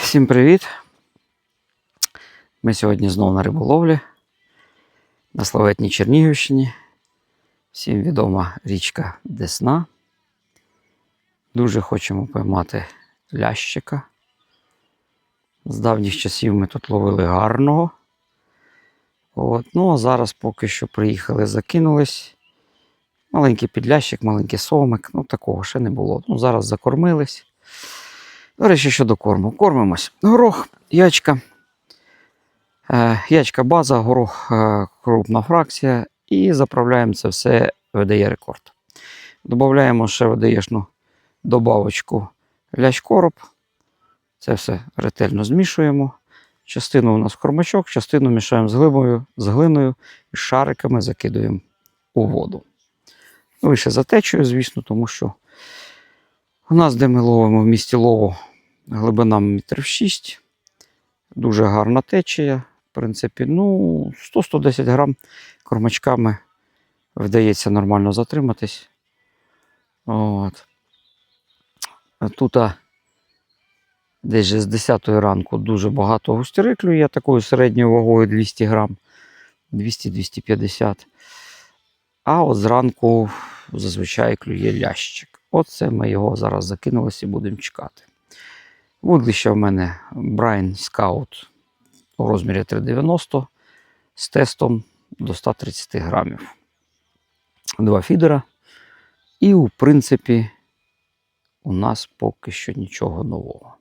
Всім привіт! Ми сьогодні знову на риболовлі на славетній Чернігівщині. Всім відома річка Десна. Дуже хочемо поймати лящика. З давніх часів ми тут ловили гарного. От. Ну, а зараз поки що приїхали, закинулись. Маленький підлящик, маленький сомик. Ну, такого ще не було. Ну, зараз закормились. До речі, щодо корму. Кормимось. Горох, ячка. Е, ячка база, горох е, крупна фракція. І заправляємо це все видає рекорд. Додаємо ще видаєшну добавочку лящ короб. Це все ретельно змішуємо. Частину у нас кормачок, частину мішаємо з глибою, з глиною і шариками закидуємо у воду. Ну, і за течею, звісно, тому що у нас, де ми ловимо в місті лову, глибина метрів 6. Дуже гарна течія. В принципі, ну, 100-110 грам кормачками вдається нормально затриматись. От. Тут десь з 10 ранку дуже багато густіри клює такою середньою вагою 200 грам, 200-250. А от зранку зазвичай клює лящик. Оце ми його зараз закинулися і будемо чекати. Вудлище в мене Брайн Scout у розмірі 390 з тестом до 130 грамів. Два фідера. І, в принципі, у нас поки що нічого нового.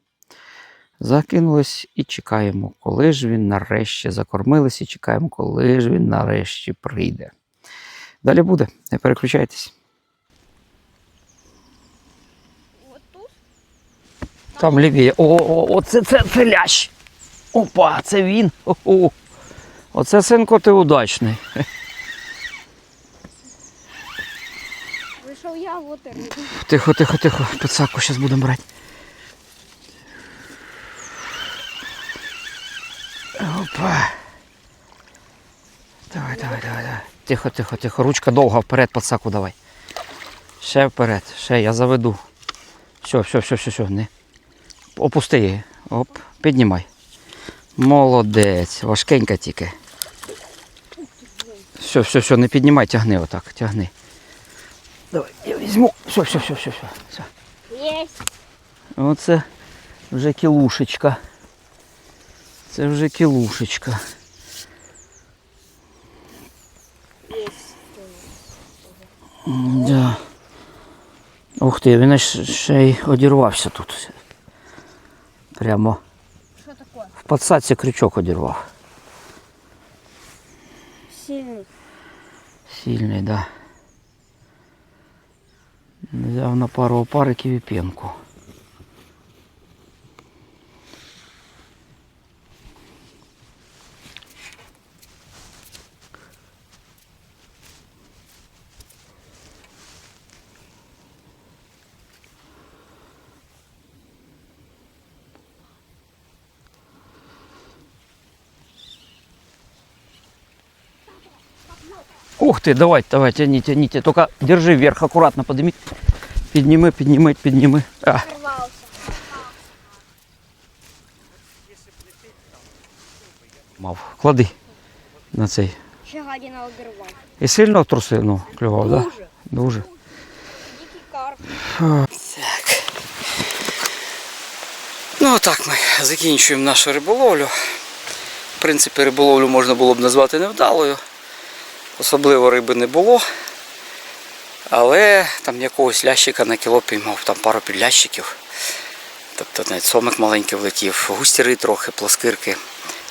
Закинулись і чекаємо, коли ж він нарешті закормились, і чекаємо, коли ж він нарешті прийде. Далі буде, не переключайтесь. Вот тут? Там лівіє. О, о, о, це, це, це лящ. Опа, це він. О-о. Оце синко ти удачний. Вийшов я, вот. Тихо, тихо, тихо. Пицаку зараз будемо брати. Опа. Давай, давай, давай, давай. Тихо, тихо, тихо. Ручка довга, вперед, пацаку давай. Ще вперед, ще я заведу. Все, все, все, все, все. Не. Опусти її. Оп, піднімай. Молодець. Важкенька тільки. Все, все, все, не піднімай, тягни отак, тягни. Давай, я візьму. Все, все, все, все, все. все. Єсть. Оце вже кілушечка. Це вже кілушечка. Да. Ух ти, він ще й одірвався тут. Прямо Що таке? в подсадці крючок одірвав. Сильний. Сильний, да. Взяв на пару опариків і пенку. Ух ты, давай, давай, тяни, тяните. Только держи вверх, аккуратно подними. Підніми, підніми, підніми. А, мав. Клади на цей. Ще гадіна обірвав. І сильно труси, ну, клював, так? Да? Дуже. Дуже. Дикий карп. Так. Ну, так ми закінчуємо нашу риболовлю. В принципі, риболовлю можна було б назвати невдалою. Особливо риби не було. Але там якогось лящика на кіло піймав, там пару підлящиків. Тобто навіть сомик маленький влетів, густіри трохи, плоскирки,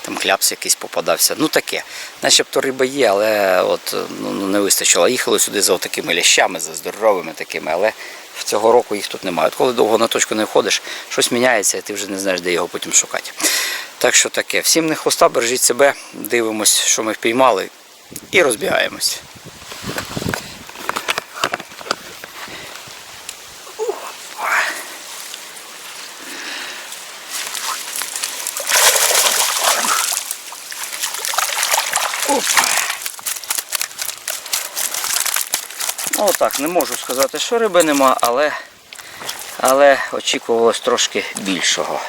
там кляпс якийсь попадався. Ну таке. Начебто риба є, але от, ну, ну, не вистачило. Їхали сюди за такими лящами, за здоровими такими, але в цього року їх тут немає. От коли довго на точку не ходиш, щось міняється, і ти вже не знаєш, де його потім шукати. Так що таке. Всім не хвоста, бережіть себе, дивимось, що ми впіймали, і розбігаємось. Ну не можу сказати, що риби нема, але, але очікувалось трошки більшого.